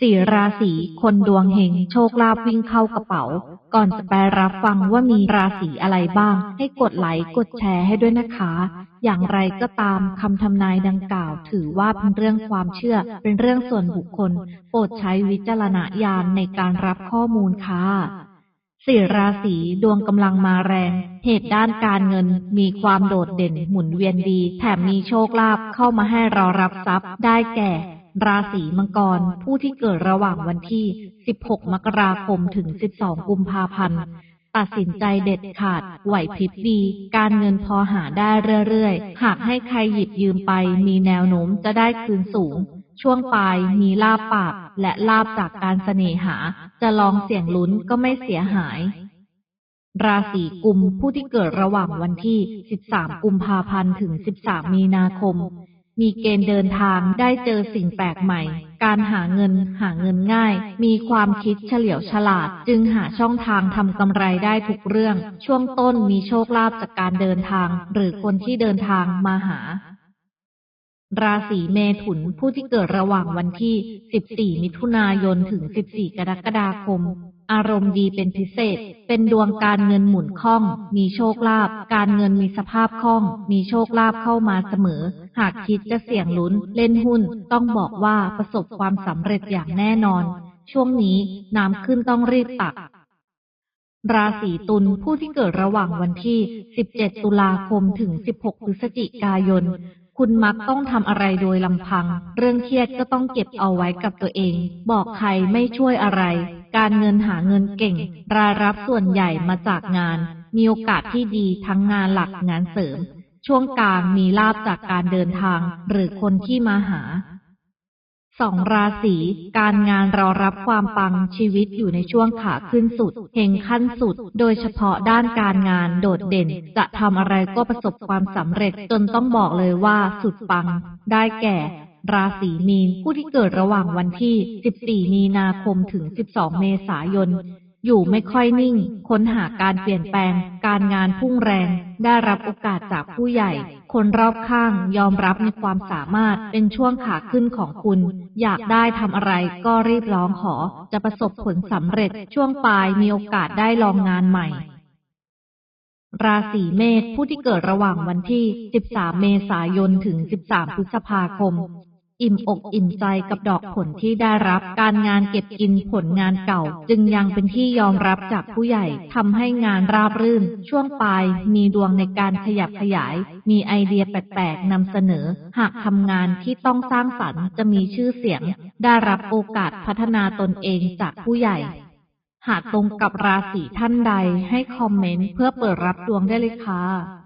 สี่ราศีคนดวงเฮงโชคลาภวิ่งเข้ากระเป๋า ก่อนจะไปรับฟังว่ามีราศีอะไรบ้าง ให้กดไลค์กดแชร์ให้ด้วยนะคะ อย่างไรก็ตามคำทำนายดังกล่าว ถือว่าเป็นเรื่องความเชื่อ เป็นเรื่องส่วนบุคคล โปรดใช้วิจารณญาณในการรับข้อมูลค่ะสี่ราศีดวงกำลังมาแรง เหตุด้านการเงินมีความโดดเด่นหมุนเวียนดี แถมมีโชคลาภเข้ามาให้เรารับทรัพย์ได้แก่ ราศีมังกร ผู้ที่เกิดระหว่างวันที่ 16 มกราคมถึง 12 กุมภาพันธ์ ตัดสินใจเด็ดขาด ไหวพริบดี การเงินพอหาได้เรื่อยๆ หากให้ใครหยิบยืมไป มีแนวโน้มจะได้คืนสูง ช่วงปลายมีลาบปากและลาบจากการเสน่หา จะลองเสี่ยงลุ้นก็ไม่เสียหายราศีกุมผู้ที่เกิดระหว่างวันที่ 13 กุมภาพันธ์ ถึง 13 มีนาคม มีเกณฑ์เดินทางได้เจอสิ่งแปลกใหม่ การหาเงินหาเงินง่าย มีความคิดเฉลียวฉลาด จึงหาช่องทางทำกำไรได้ทุกเรื่อง ช่วงต้นมีโชคลาภจากการเดินทาง หรือคนที่เดินทางมาหาราศีเมถุนผู้ที่เกิดระหว่างวันที่ 14 มิถุนายน ถึง 14 กรกฎาคม อารมณ์ดีเป็นพิเศษ เป็นดวงการเงินหมุนคล่อง มีโชคลาภ การเงินมีสภาพคล่อง มีโชคลาภเข้ามาเสมอ หากคิดจะเสี่ยงลุ้นเล่นหุ้น ต้องบอกว่าประสบความสำเร็จอย่างแน่นอน ช่วงนี้น้ำขึ้นต้องรีบตัก ราศีตุลผู้ที่เกิดระหว่างวันที่ 17 ตุลาคมถึง 16 พฤศจิกายน คุณมักต้องทำอะไรโดยลำพัง เรื่องเครียดก็ต้องเก็บเอาไว้กับตัวเอง บอกใครไม่ช่วยอะไร การเงินหาเงินเก่ง รายรับส่วนใหญ่มาจากงาน มีโอกาสที่ดีทั้งงานหลักงานเสริม ช่วงกลางมีลาบจากการเดินทางหรือคนที่มาหาสองราศีการงานเรารับความปังชีวิตอยู่ในช่วงขาขึ้นสุดเฮงขั้นสุด โดยเฉพาะด้านการงานโดดเด่น จะทำอะไรก็ประสบความสำเร็จจนต้องบอกเลยว่าสุดปัง ได้แก่ ราศีมีนผู้ที่เกิดระหว่างวันที่ 14 มีนาคมถึง 12 เมษายน อยู่ไม่ค่อยนิ่ง ค้นหาการเปลี่ยนแปลง การงานพุ่งแรง ได้รับโอกาสจากผู้ใหญ่ คนรอบข้างยอมรับในความสามารถ เป็นช่วงขาขึ้นของคุณ อยากได้ทำอะไรก็รีบร้องขอ จะประสบผลสำเร็จ ช่วงปลายมีโอกาสได้ลองงานใหม่ราศีเมษผู้ที่เกิดระหว่างวันที่ 13 เมษายน ถึง 13 พฤษภาคม อิ่มอกอิ่มใจกับดอกผลที่ได้รับ การงานเก็บกินผลงานเก่า จึงยังเป็นที่ยอมรับจากผู้ใหญ่ทำให้งานราบรื่น ช่วงปลายมีดวงในการขยับขยาย มีไอเดียแปลกๆนำเสนอ หากทำงานที่ต้องสร้างสรรค์จะมีชื่อเสียง ได้รับโอกาสพัฒนาตนเองจากผู้ใหญ่หากตรงกับราศีท่านใดให้คอมเมนต์เพื่อเปิดรับดวงได้เลยค่ะ